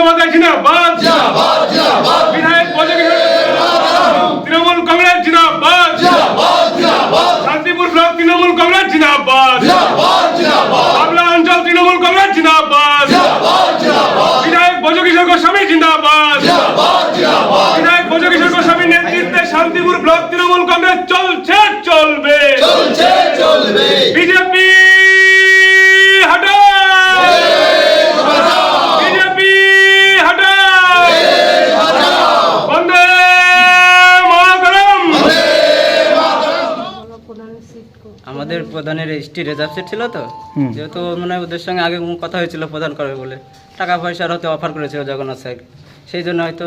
বন্দ্যোপাধ্যায় জিন্দাবাদ। বিধায়ক তৃণমূল কংগ্রেস জিন্দাবাদ। শান্তিপুর ব্লক তৃণমূল কংগ্রেস জিন্দাবাদ। বাংলা অঞ্চল তৃণমূল কংগ্রেস জিন্দাবাদ। বিধায়ক বজকিশোর গোস্বামী জিন্দাবাদ। বিধায়ক বজকিশোর গোস্বামী নেতৃত্বে শান্তিপুর ব্লক তৃণমূল কংগ্রেস চলছে চলবে। বিজেপি এসটি রিজার্ভ সিট ছিল তো। যেহেতু মানে ওদের সঙ্গে আগে কথা হয়েছিল প্রধান করবে বলে। টাকা পয়সার হয়তো অফার করেছিল জগন্নাথ স্যার সেই জন্য হয়তো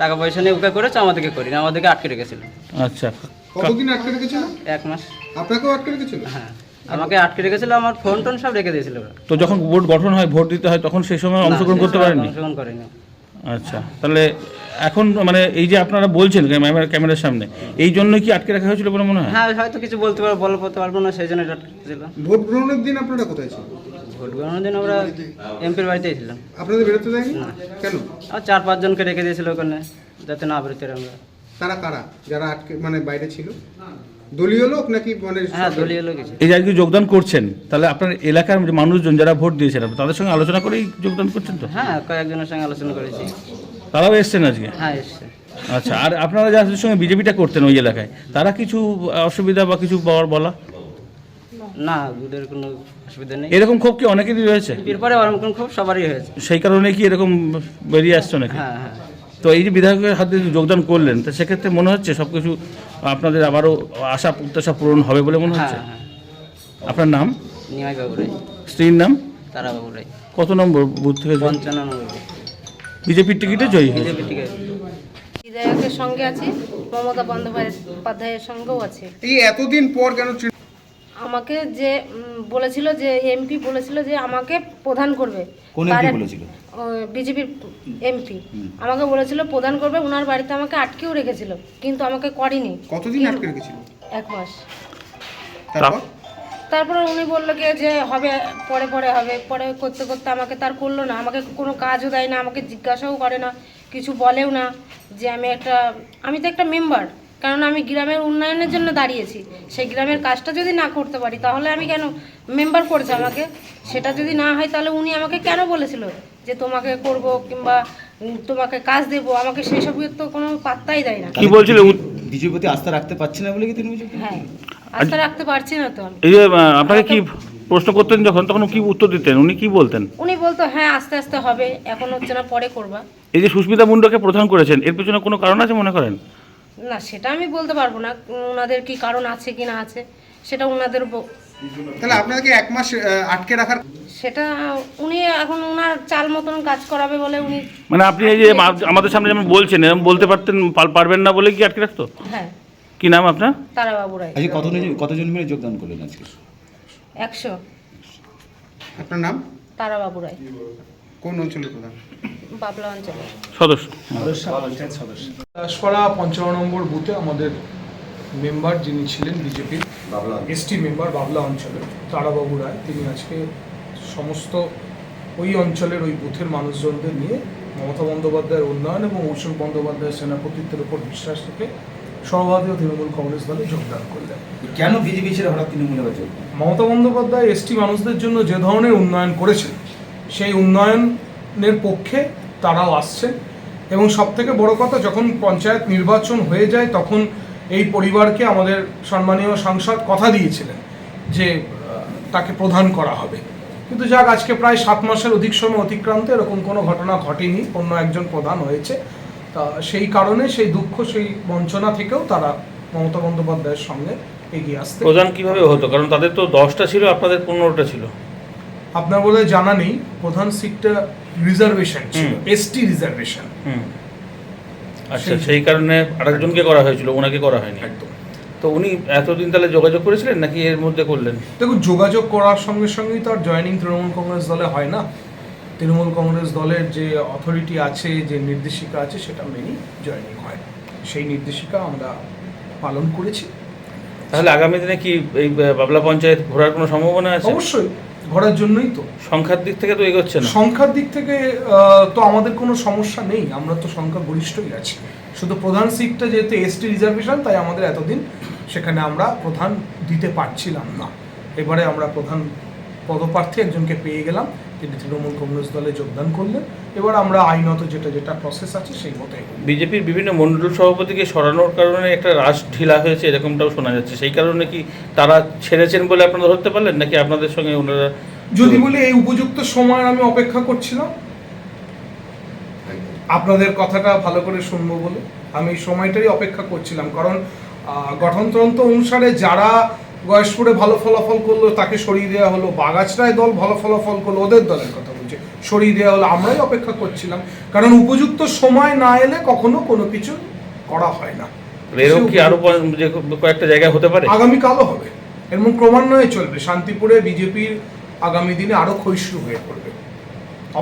টাকা পয়সা নিয়ে ওকে করেছে আমাদেরকে করিনি আমাদেরকে আটকে রেখেছিল। আচ্ছা। কতদিন আটকে রেখেছিল? এক মাস। আপনাকেও আটকে রেখেছিল? হ্যাঁ আমাকে আটকে রেখেছিল আমার ফোন টোন সব রেখে দিয়েছিল তো যখন বোর্ড গঠন হয় ভোট দিতে হয় তখন সেই সময় অংশগ্রহণ করতে পারেননি? অংশগ্রহণ করেনি। আচ্ছা তাহলে এখন মানে এই যে আপনারা বলছেন ক্যামেরার সামনে এই জন্য কি আটকে রাখা হয়েছিল বলে মনে হয়? হ্যাঁ হয়তো কিছু বলতে পারব বল বলতে পারব না সেই জন্য এটা আটকে ছিল। ভোট গ্রহণের দিন আপনারা কোথায় ছিলেন? ভোট গণনার দিন আমরা এমপির বাড়িতেই ছিলাম। আপনাদের বেরোতে দেয়নি? কেন? আর চার পাঁচজনকে রেখে দিয়েছিল ওখানে যাতে না বেরোতে আমরা। তারা কারা? যারা আটকে মানে বাইরে ছিল? দলীয় লোক নাকি মানে হ্যাঁ দলীয় লোক এই যে যোগদান করছেন তাহলে আপনার এলাকার যে মানুষজন যারা ভোট দিয়েছেন তাদের সঙ্গে আলোচনা করেই যোগদান করছেন তো? হ্যাঁ কয়েকজনের সঙ্গে আলোচনা করেছি। তারাও এসছেন আজকে? হ্যাঁ এসছে। আচ্ছা আর আপনারা যাদের সঙ্গে বিজেপিটা করতেন ওই এলাকায় তারা কিছু অসুবিধা বা কিছু পাওয়ার বলা? না ওদের কোনো অসুবিধা নেই। এরকম ক্ষোভ কি অনেকেরই রয়েছে? এরপরে ওরকম খুব সবারই হয়েছে। সেই কারণে কি এরকম বেরিয়ে আসছে নাকি? হ্যাঁ হ্যাঁ। তো এই যে বিধায়কের হাতে যোগদান করলেন তো সেক্ষেত্রে মনে হচ্ছে সব কিছু আপনাদের আবারও আশা প্রত্যাশা পূরণ হবে বলে মনে হচ্ছে? হ্যাঁ আপনার নাম? নিমাই স্ত্রীর নাম? তারা কত নম্বর বুথ থেকে পঞ্চান্ন নম্বর বিজেপির টিকিটে জয়ী হয়েছে। বিধায়কের সঙ্গে আছি মমতা বন্দ্যোপাধ্যায়ের সঙ্গেও আছে। এই এতদিন পর কেন আমাকে যে বলেছিল যে এমপি বলেছিল যে আমাকে প্রধান করবে। কোন বলেছিল? বিজেপির এমপি আমাকে বলেছিল প্রধান করবে ওনার বাড়িতে আমাকে আটকেও রেখেছিল কিন্তু আমাকে করেনি। কতদিন আটকে রেখেছিল? এক মাস। তারপর? তারপরে উনি বলল কি যে হবে পরে পরে হবে। পরে করতে করতে আমাকে তার করল না। আমাকে কোনো কাজও দেয় না আমাকে জিজ্ঞাসাও করে না কিছু বলেও না যে আমি একটা আমি তো একটা মেম্বার। কারণ আমি গ্রামের উন্নয়নের জন্য দাঁড়িয়েছি। সেই গ্রামের কাজটা যদি না করতে পারি তাহলে আমি কেন মেম্বার করেছে আমাকে? সেটা যদি না হয় তাহলে উনি আমাকে কেন বলেছিল যে তোমাকে করব কিংবা তোমাকে কাজ দেবো? আমাকে সেই সবের তো কোনো পাত্তাই দেয় না। কি বলছিল? প্রতি আস্থা রাখতে পারছি না বলে কি তিনি হ্যাঁ। আস্থা রাখতে পারছি না তো আমি। এই যে আপনাকে কি প্রশ্ন করতেন যখন? তখন কি উত্তর দিতেন? উনি কি বলতেন? উনি বলতো হ্যাঁ আস্তে আস্তে হবে এখন হচ্ছে না পরে করবা। এই যে সুস্মিতা মুন্ডাকে প্রধান করেছেন এর পেছনে কোনো কারণ আছে মনে করেন? না সেটা আমি বলতে পারব না। ওনাদের কি কারণ আছে কি না আছে সেটা ওনাদের তাহলে আপনাদেরকে এক মাস আটকে রাখার সেটা উনি এখন ওনার চাল মতন কাজ করাবে বলে উনি মানে আপনি এই যে আমাদের সামনে যেমন বলছেন এরকম বলতে পারতেন পারবেন না বলে কি আটকে রাখতো? হ্যাঁ। কি নাম আপনার? তারাবাবু রায়। আজকে কতজন কতজন মিলে যোগদান করলেন আজকে? একশো। আপনার নাম? তারাবাবু রায়। কোন অঞ্চলের প্রধান? বাবলা অঞ্চলে সদস্য। সদস্য সদস্য। দাসপাড়া পঞ্চান্ন নম্বর বুথে আমাদের মেম্বার যিনি ছিলেন বিজেপির বাবলা এসটি মেম্বার বাবলা অঞ্চলের তারাবাবু রায়। তিনি আজকে সমস্ত ওই অঞ্চলের ওই বুথের মানুষজনদের নিয়ে মমতা বন্দ্যোপাধ্যায়ের উন্নয়ন এবং অভিষেক বন্দ্যোপাধ্যায়ের সেনাপতিত্বের উপর বিশ্বাস থেকে সর্বভারতীয় তৃণমূল কংগ্রেস দলে যোগদান করলেন। কেন বিজেপি ছেড়ে হঠাৎ তৃণমূলে মমতা বন্দ্যোপাধ্যায় এসটি মানুষদের জন্য যে ধরনের উন্নয়ন করেছেন সেই উন্নয়নের পক্ষে তারাও আসছেন এবং সব থেকে বড় কথা যখন পঞ্চায়েত নির্বাচন হয়ে যায় তখন এই পরিবারকে আমাদের সম্মানীয় সাংসদ কথা দিয়েছিলেন যে তাকে প্রধান করা হবে। কিন্তু যাক আজকে প্রায় সাত মাসের অধিক সময় অতিক্রান্ত এরকম কোনো ঘটনা ঘটেনি অন্য একজন প্রধান হয়েছে। তা সেই কারণে সেই দুঃখ সেই বঞ্চনা থেকেও তারা মমতা বন্দ্যোপাধ্যায়ের সঙ্গে এগিয়ে আসতে প্রধান কীভাবে হতো? কারণ তাদের তো দশটা ছিল আপনাদের পনেরোটা ছিল। আপনার বলে জানা নেই প্রধান সিটটা রিজার্ভেশন ছিল। ST reservation. হুম। আচ্ছা সেই- সেই কারণে আরেকজনকে করা হয়েছিল ওনাকে করা হয়নি। একদম। তো উনি এতদিন তাহলে যোগাযোগ করেছিলেন নাকি এর মধ্যে করলেন? দেখুন যোগাযোগ করার সঙ্গে সঙ্গেই তো আর জয়েনিং তৃণমূল কংগ্রেস দলে হয় না। তৃণমূল কংগ্রেস দলের যে অথরিটি আছে যে নির্দেশিকা আছে সেটা মেনেই জয়েনিং হয়। সেই নির্দেশিকা আমরা পালন করেছি। তাহলে আগামী দিনে কি এই বাবলা পঞ্চায়েত ঘোরার কোনো সম্ভাবনা আছে? অবশ্যই ঘোরার জন্যই তো। সংখ্যার দিক থেকে তো এগোচ্ছে না। সংখ্যার দিক থেকে তো আমাদের কোনো সমস্যা নেই আমরা তো সংখ্যা গরিষ্ঠই আছি। শুধু প্রধান সিটটা যেহেতু এসটি রিজার্ভেশন তাই আমাদের এতদিন সেখানে আমরা প্রধান দিতে পারছিলাম না। এবারে আমরা প্রধান পদপ্রার্থী একজনকে পেয়ে গেলাম। তিনি তৃণমূল কংগ্রেস দলে যোগদান করলেন। এবার আমরা আইনত যেটা যেটা প্রসেস আছে সেই মতো বিজেপির বিভিন্ন মণ্ডল সভাপতিকে সরানোর কারণে একটা রাশ ঢিলা হয়েছে এরকমটাও শোনা যাচ্ছে। সেই কারণে কি তারা ছেড়েছেন বলে আপনারা ধরতে পারলেন নাকি আপনাদের সঙ্গে ওনারা যদি বলি এই উপযুক্ত সময় আমি অপেক্ষা করছিলাম। আপনাদের কথাটা ভালো করে শুনব বলে। আমি সময়টাই অপেক্ষা করছিলাম কারণ গঠনতন্ত্র অনুসারে যারা গয়েশপুরে ভালো ফলাফল করল তাকে সরিয়ে দেওয়া হলো। বাগাছরায় দল ভালো ফলাফল করল ওদের দলের কথা বলছে। সরিয়ে দেওয়া হলো আমরাই অপেক্ষা করছিলাম। কারণ উপযুক্ত সময় না এলে কখনো কোনো কিছু করা হয় না। এরকম কি আরও যে কয়েকটা জায়গায় হতে পারে? আগামীকালও হবে। এবং ক্রমান্বয়ে চলবে। শান্তিপুরে বিজেপির আগামী দিনে আরও ক্ষয়িষ্ণু হয়ে পড়বে।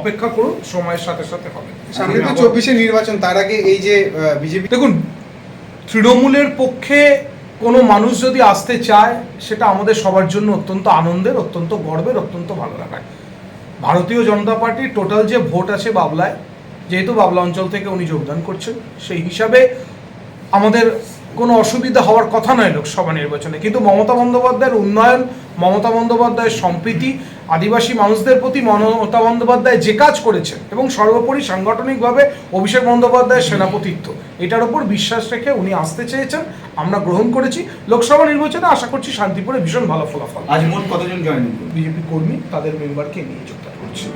অপেক্ষা করুন সময়ের সাথে সাথে হবে। সামনে তো চব্বিশে নির্বাচন তার আগে এই যে বিজেপি দেখুন তৃণমূলের পক্ষে কোনো মানুষ যদি আসতে চায়, সেটা আমাদের সবার জন্য অত্যন্ত আনন্দের, অত্যন্ত গর্বের, অত্যন্ত ভালো লাগায় ভারতীয় জনতা পার্টির টোটাল যে ভোট আছে বাবলায়, যেহেতু বাবলা অঞ্চল থেকে উনি যোগদান করছেন, সেই হিসাবে আমাদের কোনো অসুবিধা হওয়ার কথা নয় লোকসভা নির্বাচনে। কিন্তু মমতা বন্দ্যোপাধ্যায়ের উন্নয়ন মমতা বন্দ্যোপাধ্যায়ের সম্প্রীতি আদিবাসী মানুষদের প্রতি মমতা বন্দ্যোপাধ্যায় যে কাজ করেছেন এবং সর্বোপরি সাংগঠনিকভাবে অভিষেক বন্দ্যোপাধ্যায়ের সেনাপতিত্ব এটার উপর বিশ্বাস রেখে উনি আসতে চেয়েছেন আমরা গ্রহণ করেছি। লোকসভা নির্বাচনে আশা করছি শান্তিপুরে ভীষণ ভালো ফলাফল। আজ মোট কতজন জয়েন বিজেপি কর্মী তাদের মেম্বারকে নিয়ে যোগদান করছে।